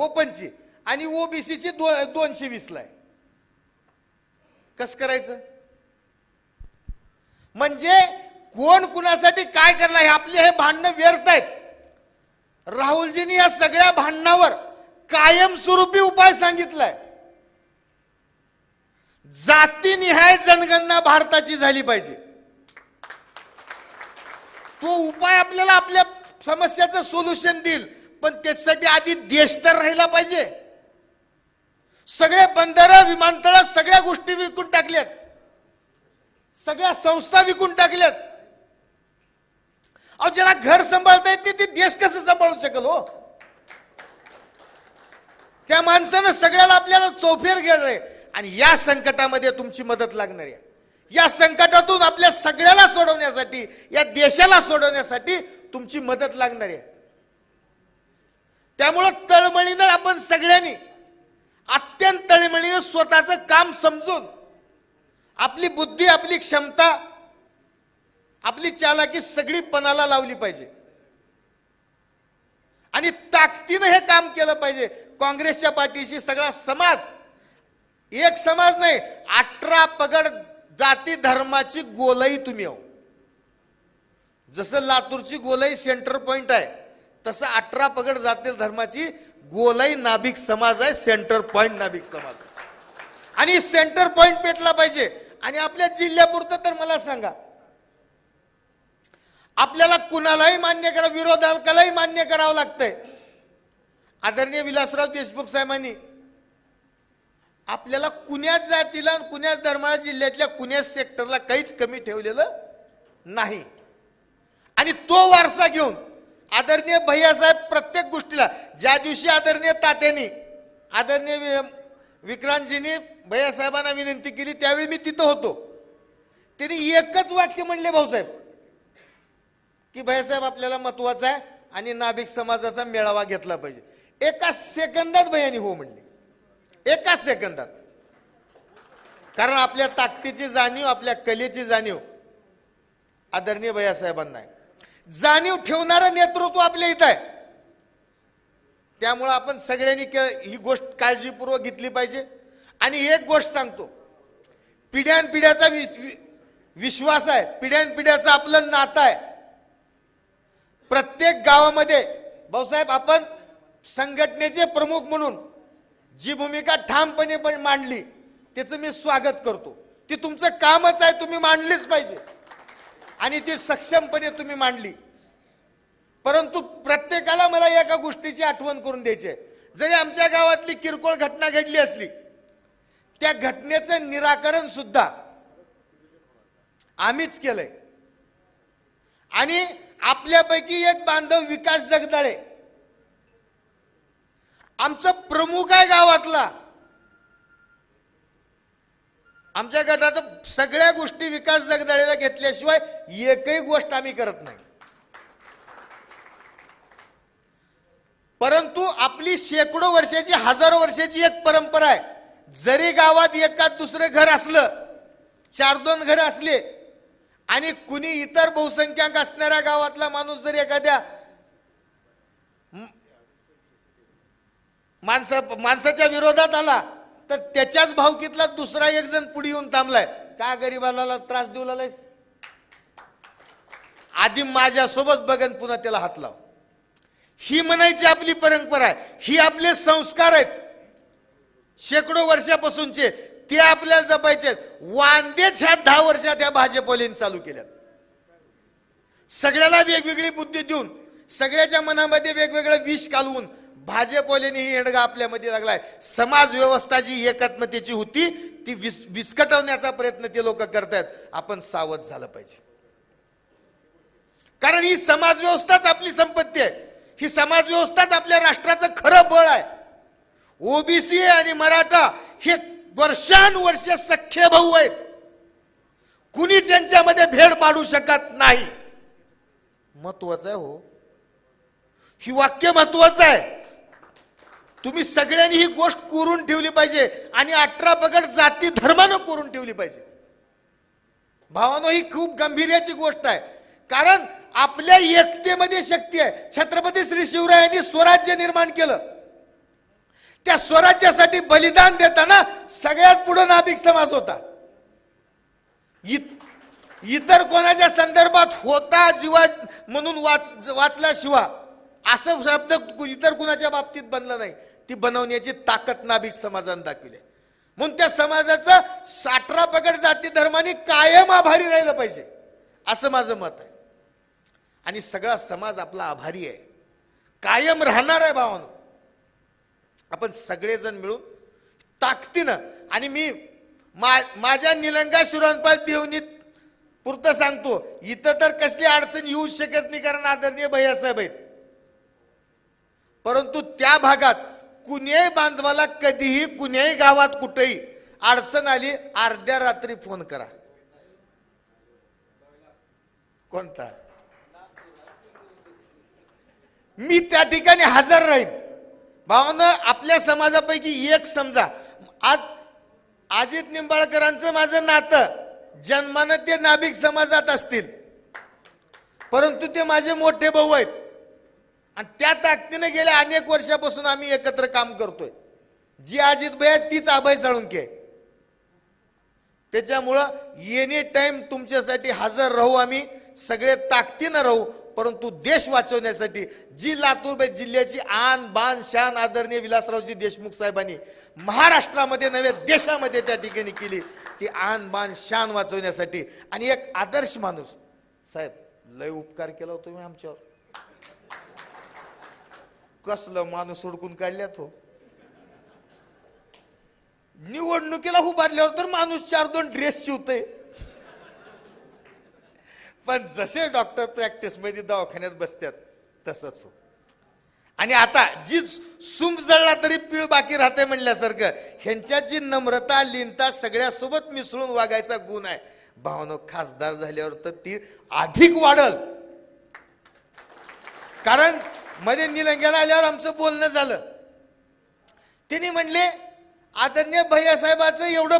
ओपनची. आणि ओबीसीची दो दोनशे वीसला आहे. कसं करायचं? म्हणजे कोण कुणासाठी काय करणार हे आपले हे भांडणं व्यर्थ आहेत. राहुलजींनी या सगळ्या भांडणावर कायमस्वरूपी उपाय सांगितलाय. जातीनिहाय जनगणना भारताची झाली पाहिजे. तो उपाय आपल्याला आपल्या समस्याचं सोल्युशन देईल. पण त्याच्यासाठी आधी देश तर राहिला पाहिजे. सगळे बंदरं विमानतळ सगळ्या गोष्टी विकून टाकल्यात. सगळ्या संस्था विकून टाकल्यात. अहो ज्याला घर सांभाळता येत नाही ते देश कसं सांभाळू शकेल हो? त्या माणसानं सगळ्याला आपल्याला चौफेर गेलंय आणि या संकटामध्ये तुमची मदत लागणार आहे. या संकटातून आपल्या सगळ्याला सोडवण्यासाठी या देशाला सोडवण्यासाठी तुमची मदत लागणार आहे. त्यामुळं तळमळीनं आपण सगळ्यांनी अत्यंत तळमळीनं स्वतःचं काम समजून आपली बुद्धी आपली क्षमता आपली चालाकी सगळी पणाला लावली पाहिजे. आणि ताकदीनं हे काम केलं पाहिजे. काँग्रेसच्या पाठीशी सगळा समाज एक समाज नाही अठरा पगड जाती धर्माची गोलाई तुम्ही हो. जसं लातूरची गोलाई सेंटर पॉइंट आहे तसं अठरा पगड जातील धर्माची. गोलाई नाभिक समाज आहे सेंटर पॉइंट नाभिक समाज. आणि सेंटर पॉइंट पेटला पाहिजे. आणि आपल्या जिल्ह्यापुरतं तर मला सांगा. आपल्याला कुणालाही मान्य करा विरोधकालाही मान्य करावं लागतंय. आदरणीय विलासराव देशमुख साहेबांनी आपल्याला कुण्याच जातीला आणि कुण्याच धर्माला जिल्ह्यातल्या कुण्याच सेक्टरला काहीच कमी ठेवलेलं नाही. आणि तो वारसा घेऊन आदरणीय भैयासाहेब प्रत्येक गोष्टीला. ज्या दिवशी आदरणीय तात्यांनी आदरणीय वि- विक्रांतजींनी भैयासाहेबांना विनंती केली त्यावेळी मी तिथं होतो. त्यांनी एकच वाक्य म्हणले भाऊसाहेब की भैयासाहेब आपल्याला महत्त्वाचा आहे आणि नाभिक समाजाचा मेळावा घेतला पाहिजे. एका सेकंदात भैयानी हो म्हणले. एका सेकंदात. कारण आपल्या ताकदीची जाणीव आपल्या कलेची जाणीव आदरणीय भैयासाहेबांना आहे. जाणीव ठेवणारं नेतृत्व आपल्या इथं आहे. त्यामुळं आपण सगळ्यांनी ही गोष्ट काळजीपूर्वक घेतली पाहिजे. आणि एक गोष्ट सांगतो. पिढ्यानपिढ्याचा विश- वि- विश्वास आहे. पिढ्यानपिढ्याचं आपलं नातं आहे. प्रत्येक गावामध्ये भाऊसाहेब आपण संघटनेचे प्रमुख म्हणून जी भूमिका ठामपणे पण मांडली त्याचं मी स्वागत करतो. ती तुमचं कामच आहे तुम्ही मांडलीच पाहिजे. आणि ती सक्षमपणे तुम्ही मांडली. परंतु प्रत्येकाला मला एका गोष्टीची आठवण करून द्यायची आहे. जरी आमच्या गावातली किरकोळ घटना घडली असली त्या घटनेचं निराकरण सुद्धा आम्हीच केलंय. आणि आपल्यापैकी एक बांधव विकास जगदाळे. आमचं प्रमुख आहे गावातला. आमच्या गटाचं सगळ्या गोष्टी विकास जगदाळेला घेतल्याशिवाय एकही गोष्ट आम्ही करत नाही. परंतु आपली शेकडो वर्षाची हजारो वर्षाची एक परंपरा आहे. जरी गावात एकाच दुसरं घर असलं चार दोन घर असले आणि कुणी इतर बहुसंख्याक असणाऱ्या गावातला माणूस जर एखाद्या माणसा माणसाच्या विरोधात आला तर त्याच्याच भावकीतला दुसरा एक जण पुढे येऊन थांबलाय. का गरीबाला त्रास देऊ लागलायस? आधी माझ्यासोबत बघन पुन्हा त्याला हात लाव. ही म्हणायची आपली परंपरा आहे. ही आपले संस्कार आहेत. शेकडो वर्षापासूनचे ते आपल्याला जपायचे वांदेच ह्या दहा वर्षात या भाजपवाल्यांनी चालू केल्यात. सगळ्याला वेगवेगळी बुद्धी देऊन सगळ्याच्या मनामध्ये वेगवेगळं विष घालवून भाजपवाल्यांनी ही येडगा आपल्यामध्ये लागलाय. समाज व्यवस्था जी एकात्मतेची होती ती विस विस्कटवण्याचा प्रयत्न ते लोक करतायत. आपण सावध झालं पाहिजे. कारण ही समाज व्यवस्थाच आपली संपत्ती आहे. ही समाज व्यवस्थाच आपल्या राष्ट्राचं खरं बळ आहे. ओबीसी आणि मराठा हे वर्षानुवर्ष सख्खे भाऊ आहेत. कुणीच यांच्यामध्ये भेड पाडू शकत नाही. महत्वाचं आहे हो. ही वाक्य महत्वाचं आहे. तुम्ही सगळ्यांनी ही गोष्ट कोरून ठेवली पाहिजे आणि अठरा पगड जाती धर्मानं कोरून ठेवली पाहिजे. भावानो ही खूप गंभीर्याची गोष्ट आहे. कारण आपल्या एकतेमध्ये शक्ती आहे. छत्रपती श्री शिवरायांनी स्वराज्य निर्माण केलं. त्या स्वराज्यासाठी बलिदान देताना सगळ्यात पुढे नाभिक समाज होता. इत- इतर कोणाच्या संदर्भात होता जीवा म्हणून वाच वाचल्याशिवाय असं शब्द इतर कुणाच्या बाबतीत बनलं नाही. ती बनवण्याची ताकद नाभिक समाजाने दाखविली म्हणून त्या समाजाचं साठरा पगड जाती धर्माने कायम आभारी राहिलं पाहिजे. असं माझं मत आहे. आणि सगळा समाज आपला आभारी आहे. कायम राहणार आहे भावानं. आपण सगळेजण मिळून ताकदीनं आणि मी मा- माझ्या निलंगा शिरोणपाल देवनीत पुरतं सांगतो इथं तर कसली अडचण येऊ शकत नाही कारण आदरणीय भैयासाहेब आहेत. परंतु त्या भागात कुण्याही बांधवाला कधीही कुण्याही गावात कुठेही अडचण आली अर्ध्या रात्री फोन करा. कोणता? मी त्या ठिकाणी हजर राहीन. भावानं आपल्या समाजापैकी एक समजा. आज अजित निंबाळकरांचं माझं नातं जन्मानं ते नाभिक समाजात असतील. परंतु ते माझे मोठे भाऊ आहेत. आणि त्या ताकदीने गेल्या अनेक वर्षापासून आम्ही एकत्र काम करतोय. जी अजित भाई तीच अभय साळुंके. त्याच्यामुळं एनी टाइम तुमच्यासाठी हजर राहू आम्ही सगळे ताकदीनं राहू परंतु देश वाचवण्यासाठी जी लातूर जिल्ह्याची आन बान शान आदरणीय विलासरावजी देशमुख साहेबांनी महाराष्ट्रामध्ये नव्हे देशामध्ये त्या ठिकाणी केली ती आन बान शान वाचवण्यासाठी. आणि एक आदर्श माणूस साहेब लय उपकार केला होता मी आमच्यावर. कसलं माणूस सोडकून काढल्यात हो? निवडणुकीला उभारल्यावर तर माणूस चार दोन ड्रेस शिवते पण जसे डॉक्टर प्रॅक्टिसमध्ये दवाखान्यात बसतात तसंच हो. आणि आता जी सुम जळला तरी पिळ बाकी राहते म्हणल्यासारखं ह्यांच्या जी नम्रता लिनता सगळ्यासोबत मिसळून वागायचा गुण आहे. भावनो खासदार झाल्यावर तर ती अधिक वाढल. कारण मध्ये निलंग्याला आल्यावर आमचं बोलणं झालं. तिने म्हणले आदरणीय भैयासाहेबाचं एवढं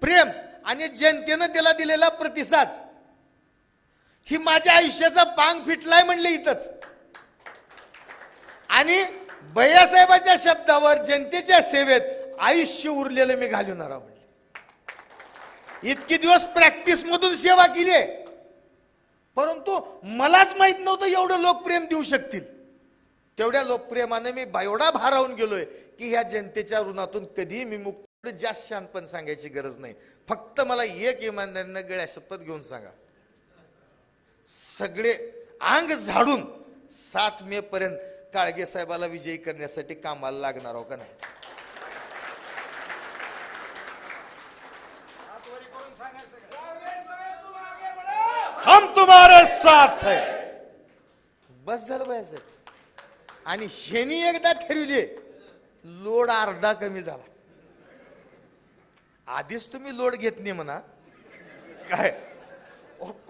प्रेम आणि जनतेनं त्याला दिलेला प्रतिसाद ही माझ्या आयुष्याचा पांग फिटलाय म्हणले इथंच. आणि भैयासाहेबाच्या शब्दावर जनतेच्या सेवेत आयुष्य उरलेलं मी घालवणार आहे म्हणले. इतकी दिवस प्रॅक्टिस मधून सेवा केली आहे. परंतु मलाच माहीत नव्हतं एवढं लोकप्रेम देऊ शकतील. तेवढ्या लोकप्रेमाने मी बा- एवढा भारावून गेलोय की ह्या जनतेच्या ऋणातून कधीही मी मुक्त जास्त शानपण सांगायची गरज नाही. फक्त मला एक इमानदारीनं गळ्या शपथ घेऊन सांगा. सगळे अंग झाडून सात मे पर्यंत काळगे साहेबाला विजयी करण्यासाठी कामाला लागणार हो का नाही? हम तुम्हारे साथ है। बस झालं पाहिजे आणि ह्यानी एकदा ठरविले लोड अर्धा कमी झाला. आधीच तुम्ही लोड घेत नाही म्हणा. काय?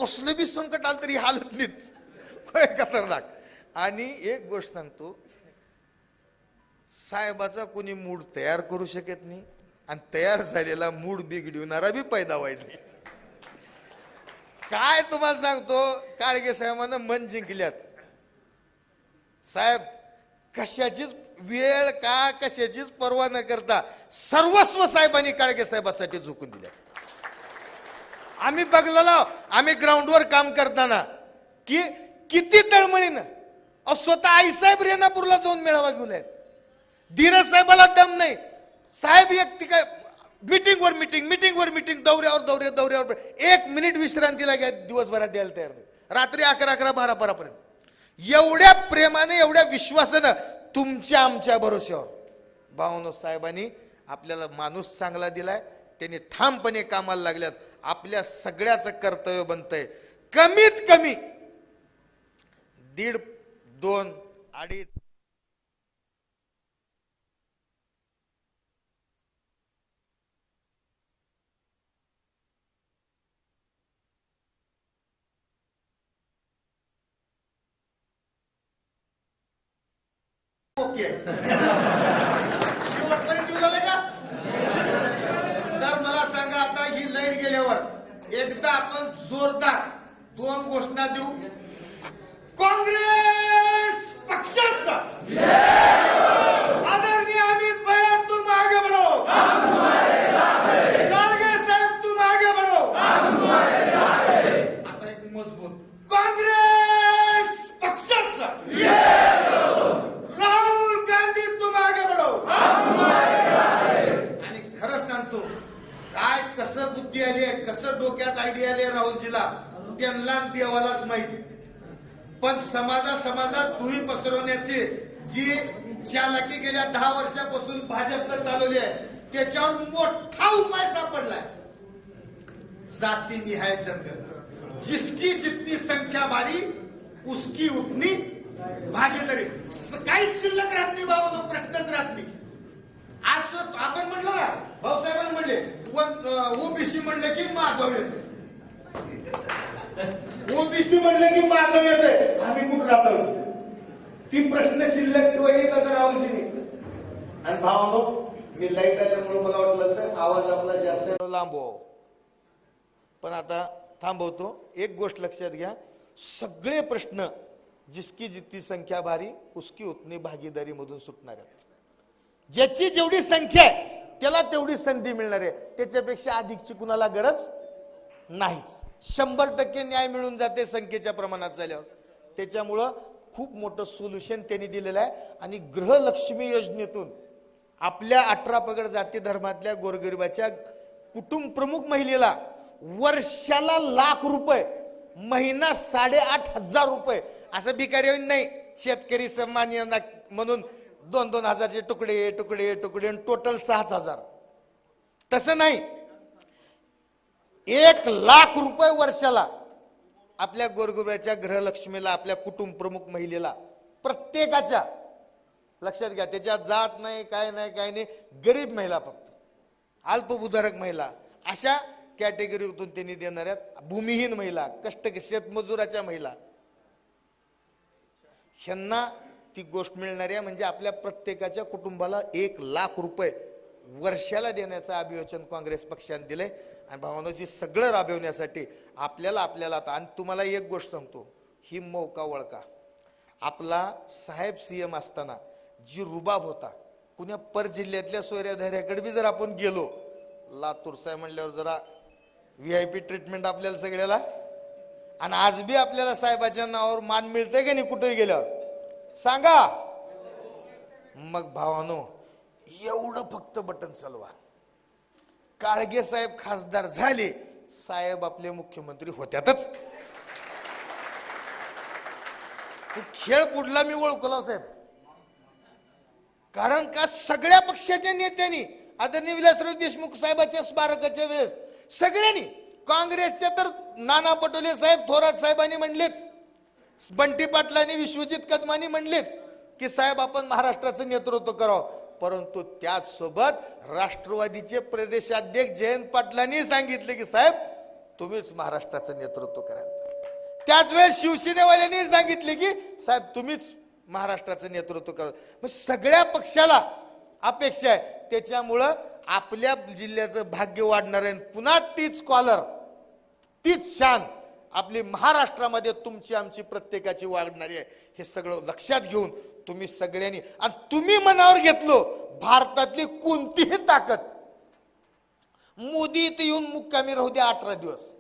कसलं बी संकट आलं तरी हालत नाहीत. काय खतरनाक? आणि एक गोष्ट सांगतो साहेबाचा कोणी मूड तयार करू शकत नाही आणि तयार झालेला मूड बिघडविणारा बी पैदा व्हायला नाही. काय तुम्हाला सांगतो काळगे साहेबांना मन जिंकल्यात. साहेब कशाचीच वेळ का कशाचीच पर्वा न करता सर्वस्व साहेबांनी काळगे साहेबासाठी झोकून दिल्या आम्ही बघलेलो आम्ही ग्राउंडवर काम करताना की किती तळमळीनं अहो स्वतः आईसाहेब रेणापूरला जाऊन मेळावा घेऊन आहेत धीरज साहेबाला दम नाही. साहेब एक ती मिटिंगवर मीटिंग मिटिंगवर मीटिंग दौऱ्यावर दौरे दौऱ्यावर. एक मिनिट विश्रांतीला घ्या दिवसभरात द्यायला तयार नाही. रात्री अकरा अकरा बारा बारापर्यंत. एवढ्या प्रेमाने एवढ्या विश्वासानं तुमच्या आमच्या भरोश्यावर. भावनो साहेबांनी आपल्याला माणूस चांगला दिलाय त्यांनी ठामपणे कामाला लागल्यात. आपल्या सगळ्याचं कर्तव्य बनतंय. कमीत कमी दीड दोन अडीच ओके. शेवटपर्यंत येऊ लागले का? तर मला सांगा आता ही लाइट गेल्यावर एकदा आपण जोरदार दोन घोषणा देऊ. काँग्रेस पक्षाचा आदरणीय अमित भैया बुद्धी आली आहे कसं डोक्यात आयडिया आले राहुलजीला? त्यांना देवालाच माहीत. पण समाजा समाजात दुही पसरवण्याची जी चालाकी गेल्या दहा वर्षापासून भाजपनं चालवली आहे त्याच्यावर मोठा उपाय सापडलाय. जाती निहाय जनगणना जिसकी जितनी संख्या भारी उसकी उतनी भागीदारी काहीच शिल्लक राहत नाही भाऊ प्रश्नच राहत नाही. आज आपण म्हणलो ना भाऊसाहेबांनी म्हणले ओबीसी म्हणले की माधव येते. ओबीसी म्हणले की माधव येते. आम्ही कुठं राहतो? ती प्रश्न शिल्लक ठेवायची तर राहुलजीने? आणि भावानो मी लाइट आल्यामुळे मला वाटलं तर आवाज आपला जास्त लांबो. पण आता थांबवतो. एक गोष्ट लक्षात घ्या. सगळे प्रश्न जिसकी जितकी संख्या भारी उसकी उतनी भागीदारी मधून सुटणार आहेत. ज्याची जेवढी संख्या आहे त्याला तेवढी संधी मिळणार आहे. त्याच्यापेक्षा अधिकची कुणाला गरज नाहीच. शंभर टक्के न्याय मिळून जाते संख्येच्या प्रमाणात झाल्यावर. त्याच्यामुळं खूप मोठं सोल्युशन त्यांनी दिलेलं आहे. आणि गृहलक्ष्मी योजनेतून आपल्या अठरा पगड जाती धर्मातल्या गोरगरिबाच्या कुटुंब प्रमुख महिलेला वर्षाला लाख रुपये महिना साडेआठ हजार रुपये. असं भिकारी नाही. शेतकरी सन्मान योजना म्हणून दोन दोन हजारचे तुकडे तुकडे तुकडे टोटल सहाच हजार. तसं नाही. एक लाख रुपये वर्षाला आपल्या गोरगुब्याच्या गृहलक्ष्मीला आपल्या कुटुंब प्रमुख महिलेला प्रत्येकाच्या. लक्षात घ्या त्याच्यात जात नाही काय नाही काय नाही. गरीब महिला फक्त. अल्पभूधारक महिला. अशा कॅटेगरीतून त्यांनी देणाऱ्या भूमिहीन महिला कष्ट शेतमजुराच्या महिला. ह्यांना ती गोष्ट मिळणार आहे म्हणजे आपल्या प्रत्येकाच्या कुटुंबाला एक लाख रुपये वर्षाला देण्याचं अभिवचन काँग्रेस पक्षाने दिलंय. आणि भावनाची सगळं राबवण्यासाठी आपल्याला आपल्याला आता आणि तुम्हाला एक गोष्ट सांगतो ही मौका वळका. आपला साहेब सी एम असताना जी रुबाब होता पुण्या पर जिल्ह्यातल्या सोयऱ्याधाऱ्याकडे बी जर आपण गेलो लातूर साहेब म्हणल्यावर जरा व्ही आय पी ट्रीटमेंट आपल्याला सगळ्याला? आणि आज बी आपल्याला साहेबाच्या नावावर मान मिळतंय का नाही कुठेही गेल्यावर? सांगा. मग भावानो एवढं फक्त बटन चालवा. काळगे साहेब खासदार झाले साहेब आपले मुख्यमंत्री होत्यातच. खेळ पुढला मी ओळखला साहेब. कारण का सगळ्या पक्षाच्या नेत्यांनी आदरणीय विलासराव देशमुख साहेबाच्या स्मारकाच्या वेळेस सगळ्यांनी काँग्रेसच्या तर नाना पटोले साहेब थोरात साहेबांनी म्हणलेच बंटी पाटलांनी विश्वजित कदमानी म्हणलेच की साहेब आपण महाराष्ट्राचं नेतृत्व करावं. परंतु त्याचसोबत राष्ट्रवादीचे प्रदेशाध्यक्ष जयंत पाटलांनी सांगितले की साहेब तुम्हीच महाराष्ट्राचं नेतृत्व कराल. त्याच वेळेस शिवसेनेवाल्यांनी सांगितले की साहेब तुम्हीच महाराष्ट्राचं नेतृत्व करा मग सगळ्या पक्षाला अपेक्षा आहे. त्याच्यामुळं आपल्या जिल्ह्याचं भाग्य वाढणार आहे. पुन्हा तीच कॉलर तीच शान आपली महाराष्ट्रामध्ये तुमची आमची प्रत्येकाची वाढणारी आहे. हे सगळं लक्षात घेऊन तुम्ही सगळ्यांनी आणि तुम्ही मनावर घेतलो भारतातली कोणतीही ताकद. मोदी इथे येऊन मुक्कामी राहू द्या अठरा दिवस.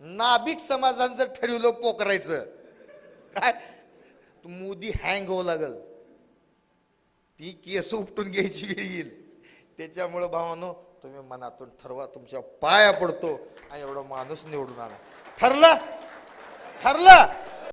नाभिक समाजानं जर ठरवलं पोकरायचं काय? मोदी हँग होऊ लागल. ती केस उपटून घ्यायची येईल. त्याच्यामुळं भावानो तुम्ही मनातून ठरवा तुमच्या पाया पडतो आणि एवढा माणूस निवडून आला ठरलं? ठरलं?